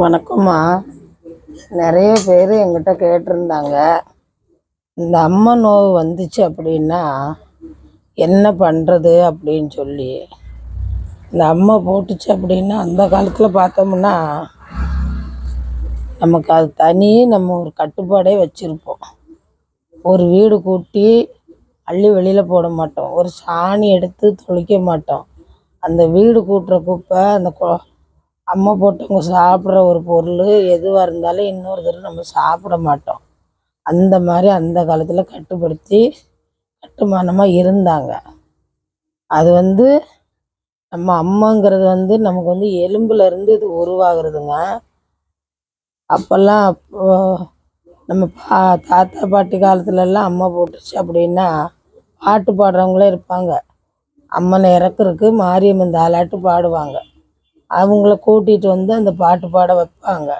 வணக்கம்மா. நிறைய பேர் எங்கிட்ட கேட்டிருந்தாங்க. இந்த அம்மா நோவு வந்துச்சு அப்படின்னா என்ன பண்ணுறது அப்படின்னு சொல்லி. இந்த அம்மா போட்டுச்சு அப்படின்னா அந்த காலத்தில் பார்த்தோம்னா நமக்கு அது தனி நம்ம ஒரு கட்டுப்பாடே வச்சுருப்போம். ஒரு வீடு கூட்டி அள்ளி வெளியில் போட மாட்டோம். ஒரு சாணி எடுத்து துளிக்க மாட்டோம். அந்த வீடு கூட்டுற குப்பை அந்த கொ அம்மா போட்டவங்க சாப்பிட்ற ஒரு பொருள் எதுவாக இருந்தாலும் இன்னொரு தடவை நம்ம சாப்பிட மாட்டோம். அந்த மாதிரி அந்த காலத்தில் கட்டுப்படுத்தி கட்டுமானமாக இருந்தாங்க. அது வந்து நம்ம அம்மாங்கிறது வந்து நமக்கு வந்து எலும்புலேருந்து இது உருவாகிறதுங்க. அப்போல்லாம் அப்போ நம்ம பா தாத்தா பாட்டி காலத்துலலாம் அம்மா போட்டுச்சு அப்படின்னா பாட்டு பாடுறவங்களே இருப்பாங்க. அம்மனை இறக்குறதுக்கு மாரியம்மன் தாலாட்டு பாடுவாங்க. அவங்கள கூட்டிகிட்டு வந்து அந்த பாட்டு பாட வைப்பாங்க.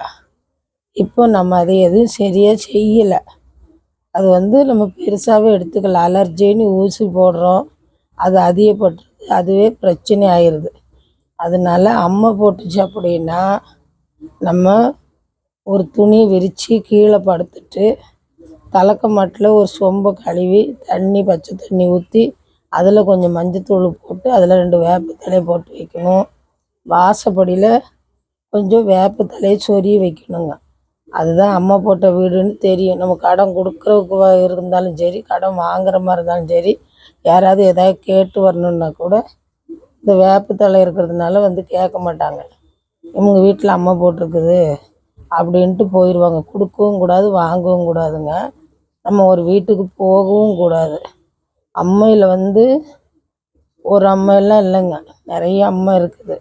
இப்போ நம்ம அதை எதுவும் சரியாக செய்யலை. அது வந்து நம்ம பெருசாகவே எடுத்துக்கல. அலர்ஜின்னு ஊசி போடுறோம். அது அதிகப்பட்டு அதுவே பிரச்சனை ஆயிடுது அதனால அம்மை போட்டுச்சு அப்படின்னா நம்ம ஒரு துணி விரித்து கீழே படுத்துட்டு தலக்க மாட்டில் ஒரு சொம்பை கழுவி தண்ணி பச்சை தண்ணி ஊற்றி அதில் கொஞ்சம் மஞ்சத்தூள் போட்டு அதில் ரெண்டு வேப்பத்தலையை போட்டு வைக்கணும். வாசப்படியில் கொஞ்சம் வேப்பத்தலையை சொருகி வைக்கணுங்க. அதுதான் அம்மா போட்ட வீடுன்னு தெரியும். நம்ம கடன் கொடுக்குறதுக்கு இருந்தாலும் சரி கடன் வாங்குற மாதிரி இருந்தாலும் சரி யாராவது ஏதாவது கேட்டு வரணுன்னா கூட இந்த வேப்பத்தழை இருக்கிறதுனால வந்து கேட்க மாட்டாங்க. இவங்க வீட்டில் அம்மா போட்டிருக்குது அப்படின்ட்டு போயிடுவாங்க கொடுக்கவும் கூடாது வாங்கவும் கூடாதுங்க. நம்ம ஒரு வீட்டுக்கு போகவும் கூடாது. அம்மையில் வந்து ஒரு அம்மையெல்லாம் இல்லைங்க. நிறைய அம்மை இருக்குது.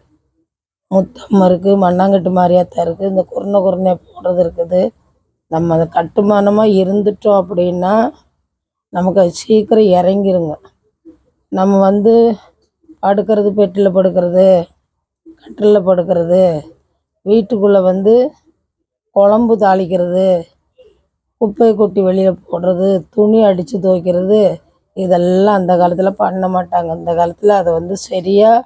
முத்தம் இருக்குது மண்ணாங்கட்டு மாரியாத்தா இருக்குது இந்த குருணை குருணை போடுறது இருக்குது. நம்ம அதை கட்டுமானமாக இருந்துட்டோம் அப்படின்னா நமக்கு அது சீக்கிரம் இறங்கிருங்க. நம்ம வந்து படுக்கிறது பெட்டில் படுக்கிறது கட்டிலில் படுக்கிறது வீட்டுக்குள்ளே வந்து குழம்பு தாளிக்கிறது குப்பையை கொட்டி வெளியில் போடுறது துணி அடித்து துவைக்கிறது இதெல்லாம் அந்த காலத்தில் பண்ண மாட்டாங்க. இந்த காலத்தில் அதை வந்து சரியாக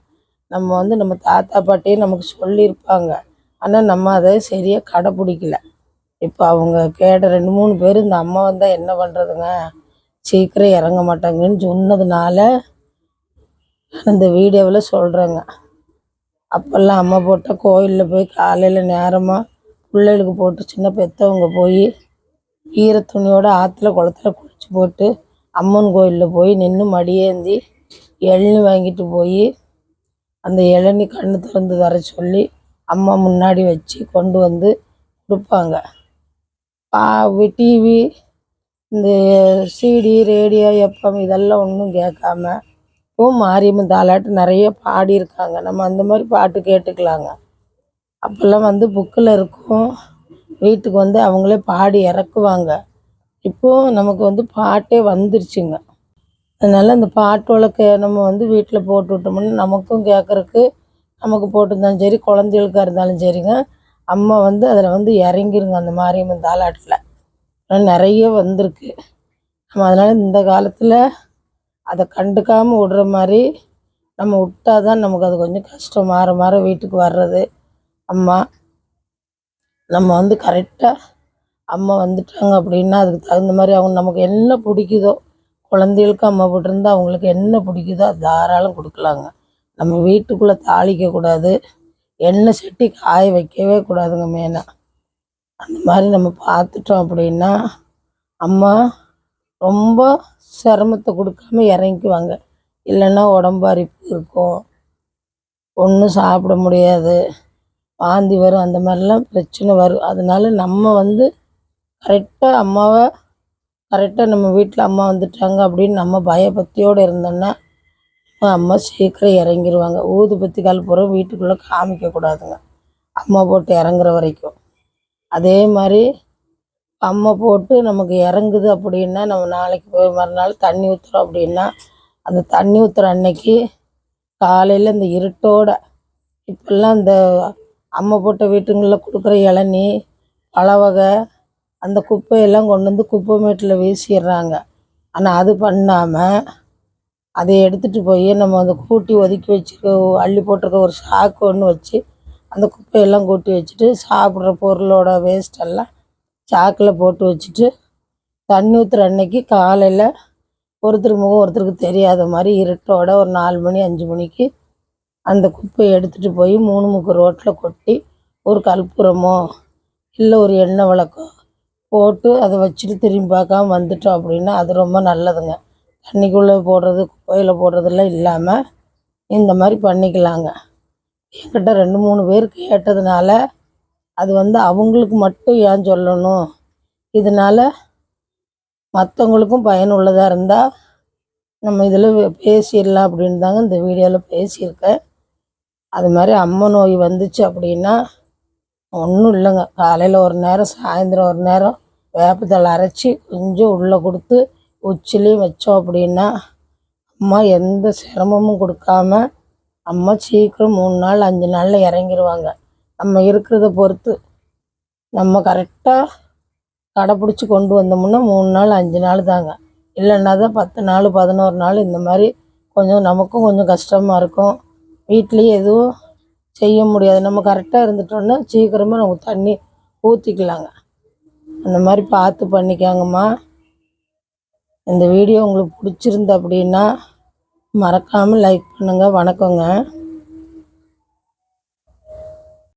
நம்ம வந்து நம்ம தாத்தா பாட்டியே நமக்கு சொல்லியிருப்பாங்க. ஆனால் நம்ம அதை சரியாக கடைப்பிடிக்கல. இப்போ அவங்க கேட்ட ரெண்டு மூணு பேர் இந்த அம்மா வந்தால் என்ன பண்ணுறதுங்க சீக்கிரம் இறங்க மாட்டாங்கன்னு சொன்னதுனால நான் இந்த வீடியோவில் சொல்கிறேங்க அப்போல்லாம் அம்மா போட்டால் கோயிலில் போய் காலையில் நேரமாக பிள்ளைகளுக்கு போட்டு சின்ன பெற்றவங்க போய் ஈர துணியோட ஆற்றுல குளத்துல குளிச்சு போட்டு அம்மன் கோயிலில் போய் நின்று மடியேந்தி எள்ளு வாங்கிட்டு போய் அந்த இளநி கண்ணு திறந்து தர சொல்லி அம்மா முன்னாடி வச்சு கொண்டு வந்து கொடுப்பாங்க. டிவி இந்த சிடி ரேடியோ எஃப்எம் இதெல்லாம் ஒன்றும் கேட்காம இப்போ மாரியம்மன் தாலாட்டு நிறைய பாடியிருக்காங்க. நம்ம அந்த மாதிரி பாட்டு கேட்டுக்கலாங்க. அப்போல்லாம் வந்து புக்கில் இருக்கும். வீட்டுக்கு வந்து அவங்களே பாடி இறக்குவாங்க. இப்போது நமக்கு வந்து பாட்டே வந்துருச்சுங்க. அதனால் அந்த பாட்டு கே நம்ம வந்து வீட்டில் போட்டு விட்டோம்னா நமக்கும் கேட்குறக்கு நமக்கு போட்டிருந்தாலும் சரி குழந்தைகளுக்காக இருந்தாலும் சரிங்க. அம்மா வந்து அதில் வந்து இறங்கிருங்க அந்த மாரியம்மன் தாலாட்டில். நிறைய வந்திருக்கு. நம்ம அதனால் இந்த காலத்தில் அதை கண்டுக்காமல் விடுற மாதிரி நம்ம விட்டா தான் நமக்கு அது கொஞ்சம் கஷ்டம். மாற மாற வீட்டுக்கு வர்றது அம்மா. நம்ம வந்து கரெக்டாக அம்மா வந்துட்டாங்க அப்படின்னா அதுக்கு தகுந்த மாதிரி அவங்க நமக்கு என்ன பிடிக்குதோ குழந்தைகளுக்கு அம்மா போட்டிருந்தா அவங்களுக்கு என்ன பிடிக்குதோ தாராளம் கொடுக்கலாங்க. நம்ம வீட்டுக்குள்ளே தாளிக்கக்கூடாது எண்ணெய் சட்டி காய வைக்கவே கூடாதுங்க மெயினாக அந்த மாதிரி நம்ம பார்த்துட்டோம் அப்படின்னா அம்மா ரொம்ப சிரமத்தை கொடுக்காம இறங்கிக்குவாங்க. இல்லைன்னா உடம்பு அரிப்பு இருக்கும் ஒன்றும் சாப்பிட முடியாது வாந்தி வரும் அந்த மாதிரிலாம் பிரச்சனை வரும். அதனால நம்ம வந்து கரெக்டாக அம்மாவை கரெக்டாக நம்ம வீட்டில் அம்மா வந்துட்டாங்க அப்படின்னு நம்ம பயபக்தியோடு இருந்தோம்னா அம்மா சீக்கிரம் இறங்கிருவாங்க. ஊதுபத்தி கற்பூரம் வீட்டுக்குள்ளே காமிக்கக்கூடாதுங்க அம்மா போட்டு இறங்குற வரைக்கும். அதே மாதிரி அம்மா போட்டு நமக்கு இறங்குது அப்படின்னா நம்ம நாளைக்கு போய் மறுநாள் தண்ணி ஊற்றுறோம் அப்படின்னா அந்த தண்ணி ஊற்றுற அன்னைக்கு காலையில் இந்த இருட்டோட இப்போல்லாம் இந்த அம்மா போட்ட வீட்டுங்களில் கொடுக்குற இளநீ பழ வகை அந்த குப்பையெல்லாம் கொண்டு வந்து குப்பை மேட்டில் வீசிடுறாங்க. ஆனால் அது பண்ணாமல் அதை எடுத்துகிட்டு போய் நம்ம அந்த கூட்டி ஒதுக்கி வச்சுருக்க அள்ளி போட்டிருக்க ஒரு சாக்கு ஒன்று வச்சு அந்த குப்பையெல்லாம் கூட்டி வச்சுட்டு சாப்பிட்ற பொருளோட வேஸ்டெல்லாம் சாக்கில் போட்டு வச்சுட்டு தண்ணி ஊற்றுற அன்னைக்கு காலையில் ஒருத்தருக்கு முகம் ஒருத்தருக்கு தெரியாத மாதிரி இருட்டோட ஒரு நாலு மணி அஞ்சு மணிக்கு அந்த குப்பையை எடுத்துகிட்டு போய் மூணு முக்கு ரோட்டில் கொட்டி ஒரு கற்பூரமோ இல்லை ஒரு எண்ணெய் விளக்கோ போட்டு அதை வச்சுட்டு திரும்பி பார்க்காம வந்துட்டோம் அப்படின்னா அது ரொம்ப நல்லதுங்க. தண்ணிக்குள்ளே போடுறது குப்பையில் போடுறதெல்லாம் இல்லாமல் இந்த மாதிரி பண்ணிக்கலாங்க. என்கிட்ட ரெண்டு மூணு பேர் கேட்டதுனால அது வந்து அவங்களுக்கு மட்டும் ஏன் சொல்லணும்? இதனால் மற்றவங்களுக்கும் பயனுள்ளதாக இருந்தால் நம்ம இதில் பேசிடலாம் அப்படின்னு தாங்க இந்த வீடியோவில் பேசியிருக்கேன். அது மாதிரி அம்மை நோய் வந்துச்சு அப்படின்னா ஒன்றும் இல்லைங்க. காலையில் ஒரு நேரம் சாயந்தரம் ஒரு நேரம் வேப்பத்தலை அரைச்சி கொஞ்சம் உள்ளே கொடுத்து உச்சிலையும் வச்சோம் அப்படின்னா அம்மா எந்த சிரமமும் கொடுக்காம அம்மா சீக்கிரம் மூணு நாள் அஞ்சு நாளில் இறங்கிருவாங்க. நம்ம இருக்கிறத பொறுத்து நம்ம கரெக்டாக கடைப்பிடிச்சி கொண்டு வந்தோம்னா மூணு நாள் அஞ்சு நாள் தாங்க. இல்லைன்னா தான் பத்து நாள் பதினோரு நாள் இந்த மாதிரி கொஞ்சம் நமக்கும் கொஞ்சம் கஷ்டமாக இருக்கும். வீட்லேயும் எதுவும் செய்ய முடியாது. நம்ம கரெக்டாக இருந்துட்டோம்னா சீக்கிரமாக நமக்கு தண்ணி ஊற்றிக்கலாங்க அந்த மாதிரி பார்த்து பண்ணிக்கோங்கம்மா. இந்த வீடியோ உங்களுக்கு பிடிச்சிருந்து அப்படின்னா மறக்காமல் லைக் பண்ணுங்கள் வணக்கங்க.